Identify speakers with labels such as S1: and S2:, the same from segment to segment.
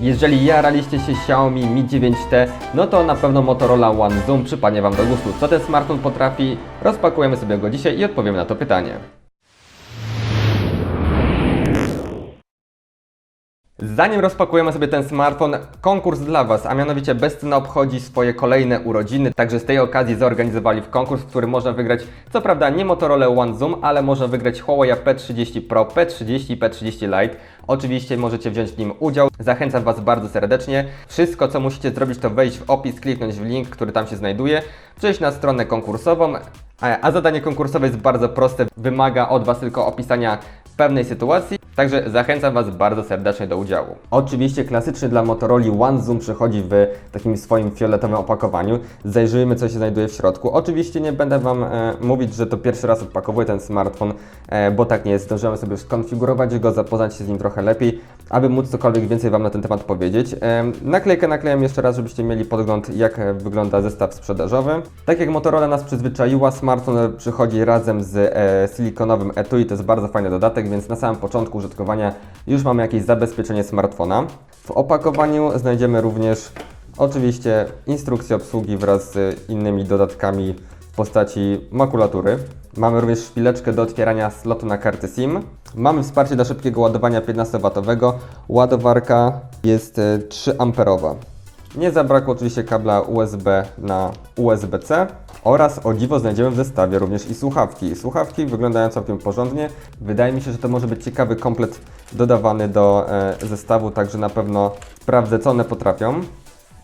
S1: Jeżeli jaraliście się Xiaomi Mi 9T, no to na pewno Motorola One Zoom przypadnie Wam do gustu. Co ten smartfon potrafi? Rozpakujemy sobie go dzisiaj i odpowiemy na to pytanie. Zanim rozpakujemy sobie ten smartfon, konkurs dla Was, a mianowicie Bezcena obchodzi swoje kolejne urodziny, także z tej okazji zorganizowali w konkurs, w którym można wygrać, co prawda nie Motorola One Zoom, ale można wygrać Huawei P30 Pro, P30 i P30 Lite. Oczywiście możecie wziąć w nim udział, zachęcam Was bardzo serdecznie. Wszystko co musicie zrobić to wejść w opis, kliknąć w link, który tam się znajduje, przejść na stronę konkursową, a a zadanie konkursowe jest bardzo proste, wymaga od Was tylko opisania pewnej sytuacji, także zachęcam Was bardzo serdecznie do udziału. Oczywiście klasyczny dla Motorola One Zoom przychodzi w takim swoim fioletowym opakowaniu. Zajrzyjmy co się znajduje w środku. Oczywiście nie będę Wam e, mówić, że to pierwszy raz odpakowuję ten smartfon, e, bo tak nie jest. Zdążyłem sobie skonfigurować go, zapoznać się z nim trochę lepiej, aby móc cokolwiek więcej Wam na ten temat powiedzieć. E, naklejkę naklejam jeszcze raz, żebyście mieli podgląd jak wygląda zestaw sprzedażowy. Tak jak Motorola nas przyzwyczaiła, smartfon przychodzi razem z e, silikonowym etui, to jest bardzo fajny dodatek, więc na samym początku użytkowania już mamy jakieś zabezpieczenie smartfona. W opakowaniu znajdziemy również oczywiście instrukcję obsługi wraz z innymi dodatkami w postaci makulatury. Mamy również szpileczkę do otwierania slotu na karty SIM. Mamy wsparcie do szybkiego ładowania 15W. Ładowarka jest e, 3 amperowa. Nie zabrakło oczywiście kabla USB na USB-C oraz o dziwo znajdziemy w zestawie również i słuchawki. Słuchawki wyglądają całkiem porządnie. Wydaje mi się, że to może być ciekawy komplet dodawany do e, zestawu, także na pewno sprawdzę co one potrafią.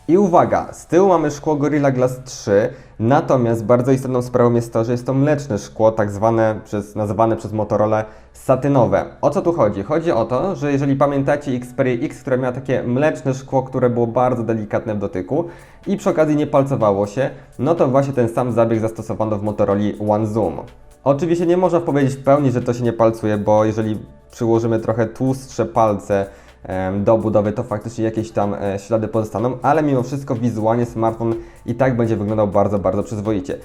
S1: I uwaga, z tyłu mamy szkło Gorilla Glass 3, natomiast bardzo istotną sprawą jest to, że jest to mleczne szkło, tak zwane przez, nazywane przez Motorola satynowe. O co tu chodzi? Chodzi o to, że jeżeli pamiętacie Xperia X, które miało takie mleczne szkło, które było bardzo delikatne w dotyku i przy okazji nie palcowało się, no to właśnie ten sam zabieg zastosowano w Motorola One Zoom. Oczywiście nie można powiedzieć w pełni, że to się nie palcuje, bo jeżeli przyłożymy trochę tłustsze palce do budowy, to faktycznie jakieś tam e, ślady pozostaną, ale mimo wszystko wizualnie smartfon i tak będzie wyglądał bardzo, bardzo przyzwoicie.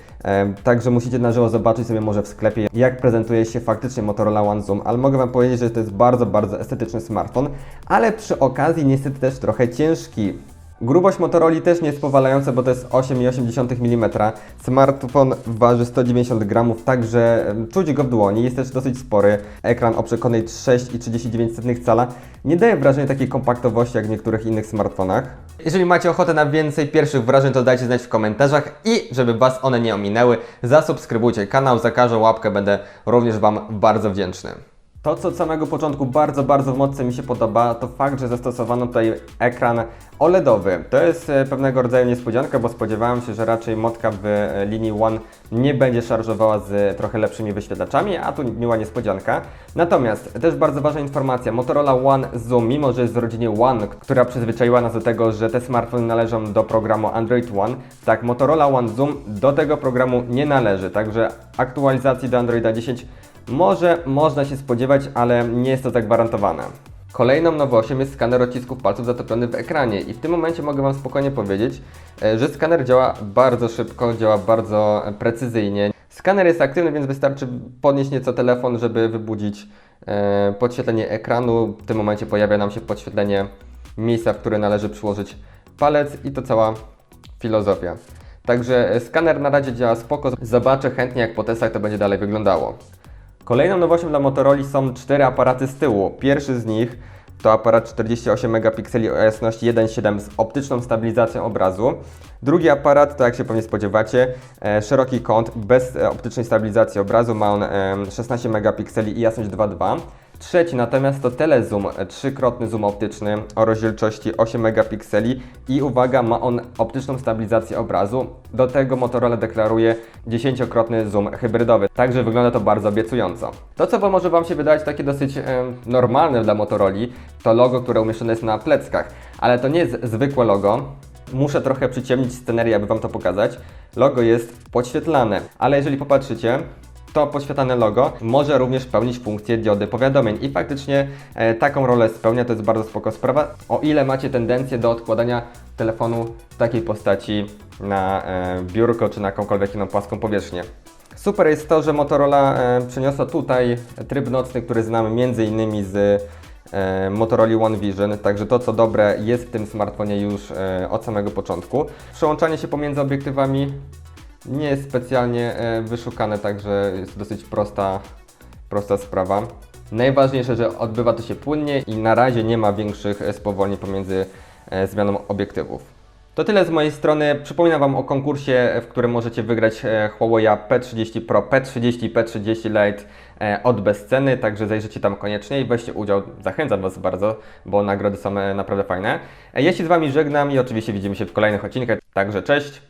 S1: Także musicie na żywo zobaczyć sobie może w sklepie, jak prezentuje się faktycznie Motorola One Zoom, ale mogę Wam powiedzieć, że to jest bardzo, bardzo estetyczny smartfon, ale przy okazji niestety też trochę ciężki. Grubość Motorola też nie jest powalająca, bo to jest 8,8 mm. Smartfon waży 190 gramów, także czuć go w dłoni. Jest też dosyć spory. Ekran o przekonnej 6,39 cala nie daje wrażenia takiej kompaktowości jak w niektórych innych smartfonach. Jeżeli macie ochotę na więcej pierwszych wrażeń, to dajcie znać w komentarzach i żeby Was one nie ominęły, zasubskrybujcie kanał, za każdą łapkę będę również Wam bardzo wdzięczny. To, co od samego początku bardzo, bardzo mocno mi się podoba, to fakt, że zastosowano tutaj ekran OLEDowy. To jest e, pewnego rodzaju niespodzianka, bo spodziewałem się, że raczej motka w e, linii One nie będzie szarżowała z trochę lepszymi wyświetlaczami, a tu miła niespodzianka. Natomiast też bardzo ważna informacja, Motorola One Zoom, mimo że jest z rodziny One, która przyzwyczaiła nas do tego, że te smartfony należą do programu Android One, tak Motorola One Zoom do tego programu nie należy, także aktualizacji do Androida 10 może można się spodziewać, ale nie jest to zagwarantowane. Kolejną nowością jest skaner odcisków palców zatopiony w ekranie i w tym momencie mogę Wam spokojnie powiedzieć, e, że skaner działa bardzo szybko, działa bardzo e, precyzyjnie. Skaner jest aktywny, więc wystarczy podnieść nieco telefon, żeby wybudzić e, podświetlenie ekranu. W tym momencie pojawia nam się podświetlenie miejsca, w które należy przyłożyć palec i to cała filozofia. Także skaner na razie działa spoko. Zobaczę chętnie jak po testach to będzie dalej wyglądało. Kolejną nowością dla Motorola są cztery aparaty z tyłu. Pierwszy z nich to aparat 48 megapikseli o jasności 1.7 z optyczną stabilizacją obrazu. Drugi aparat, to jak się pewnie spodziewacie, e, szeroki kąt bez e, optycznej stabilizacji obrazu, ma on e, 16 megapikseli i jasność 2.2. Trzeci natomiast to telezoom, e, trzykrotny zoom optyczny o rozdzielczości 8 megapikseli i uwaga, ma on optyczną stabilizację obrazu. Do tego Motorola deklaruje 10-krotny zoom hybrydowy, także wygląda to bardzo obiecująco. To co może Wam się wydawać takie dosyć e, normalne dla Motorola, to logo, które umieszczone jest na pleckach, ale to nie jest zwykłe logo. Muszę trochę przyciemnić scenerię, aby Wam to pokazać. Logo jest podświetlane, ale jeżeli popatrzycie, to podświetlane logo może również pełnić funkcję diody powiadomień i faktycznie e, taką rolę spełnia, to jest bardzo spoko sprawa, o ile macie tendencję do odkładania telefonu w takiej postaci na e, biurko czy na jakąkolwiek inną płaską powierzchnię. Super jest to, że Motorola e, przeniosła tutaj tryb nocny, który znamy innymi z e, Motorola One Vision, także to co dobre jest w tym smartfonie już e, od samego początku. Przełączanie się pomiędzy obiektywami nie jest specjalnie e, wyszukane, także jest dosyć prosta, prosta sprawa. Najważniejsze, że odbywa to się płynnie i na razie nie ma większych e, spowolnień pomiędzy e, zmianą obiektywów. To tyle z mojej strony. Przypominam Wam o konkursie, w którym możecie wygrać Huawei P30 Pro, P30, P30 Lite od bezceny, także zajrzyjcie tam koniecznie i weźcie udział. Zachęcam Was bardzo, bo nagrody są naprawdę fajne. Ja się z Wami żegnam i oczywiście widzimy się w kolejnych odcinkach, także cześć!